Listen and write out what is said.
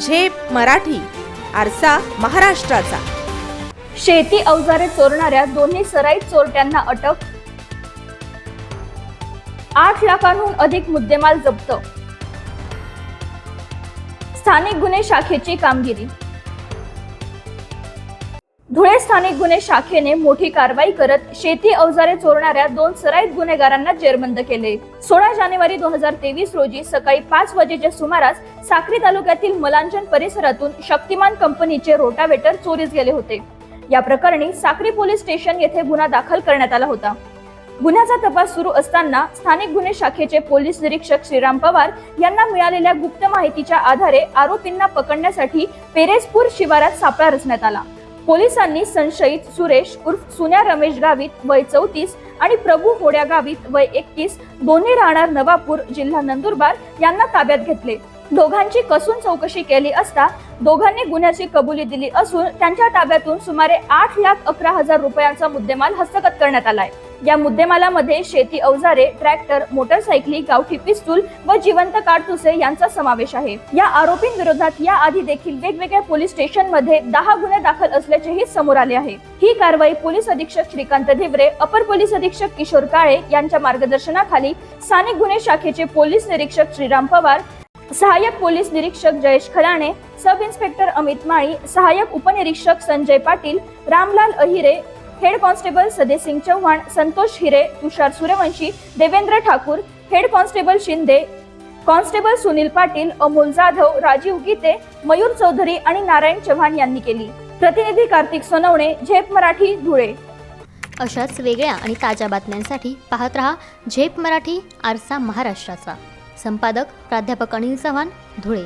झेप मराठी आरसा महाराष्ट्राचा. शेती अवजारे चोरणाऱ्या दोन्ही सराई चोरट्यांना अटक. आठ लाखांहून अधिक मुद्देमाल जप्त. स्थानिक गुन्हे शाखेची कामगिरी. धुळे स्थानिक गुन्हे शाखेने मोठी कारवाई करत शेती अवजारे चोरणाऱ्या दोन सराईत गुन्हेगारांना जेरबंद केले. सोळा जानेवारी दोन हजार तेवीस रोजी सकाळी पाच वाजेच्या सुमारास साक्री तालुक्यातील मलांजन परिसरातून शक्तिमान कंपनीचे रोटावेटर चोरीस गेले होते. या प्रकरणी साक्री पोलीस स्टेशन येथे गुन्हा दाखल करण्यात आला होता. गुन्ह्याचा तपास सुरू असताना स्थानिक गुन्हे शाखेचे पोलीस निरीक्षक श्रीराम पवार यांना मिळालेल्या गुप्त माहितीच्या आधारे आरोपींना पकडण्यासाठी पेरेसपूर शिवारात सापळा रचण्यात आला. पोलिसांनी संशयित सुरेश उर्फ सुन्या रमेश गावित वय चौतीस आणि प्रभू होड्या गावित वय एकतीस दोन्ही राहणार नवापूर जिल्हा नंदुरबार यांना ताब्यात घेतले. दोघांची कसून चौकशी केली असता दोघांनी गुन्ह्याची कबुली दिली असून त्यांच्या ताब्यातून सुमारे आठ लाख अकरा हजार रुपयांचा मुद्देमाल हस्तगत करण्यात आलाय. या मुद्देमालामध्ये शेती अवजारे ट्रॅक्टर मोटरसायकली गावठी पिस्तूल व जिवंत काडतुसे यांचा समावेश आहे. या आरोपींविरोधात या आधी देखील वेगवेगळ्या पोलीस स्टेशनमध्ये दहा गुन्हे दाखल असल्याचेही समोर आले आहे. ही कारवाई पोलीस अधीक्षक श्रीकांत धिवरे अपर पोलीस अधीक्षक किशोर काळे यांच्या मार्गदर्शनाखाली स्थानिक गुन्हे शाखेचे पोलीस निरीक्षक श्रीराम पवार सहाय्यक पोलीस निरीक्षक जयेश खलाणे सब इन्स्पेक्टर अमित माळी सहाय्यक उपनिरीक्षक Sanjay Patil Ramlal Ahire head constable Sadesingh Chavan Santosh Hire Tushar Suryavanshi Devendra Thakur head constable Shinde constable Sunil Patil Amol Jadhav Rajiv Gite Mayur Chaudhari आणि नारायण चव्हाण यांनी केली. प्रतिनिधी कार्तिक सोनवणे झेप मराठी धुळे. अशाच वेगळ्या आणि ताज्या बातम्यांसाठी पाहत रहा झेप मराठी आरसा महाराष्ट्राचा. संपादक प्राध्यापक अनिल चव्हाण धुळे.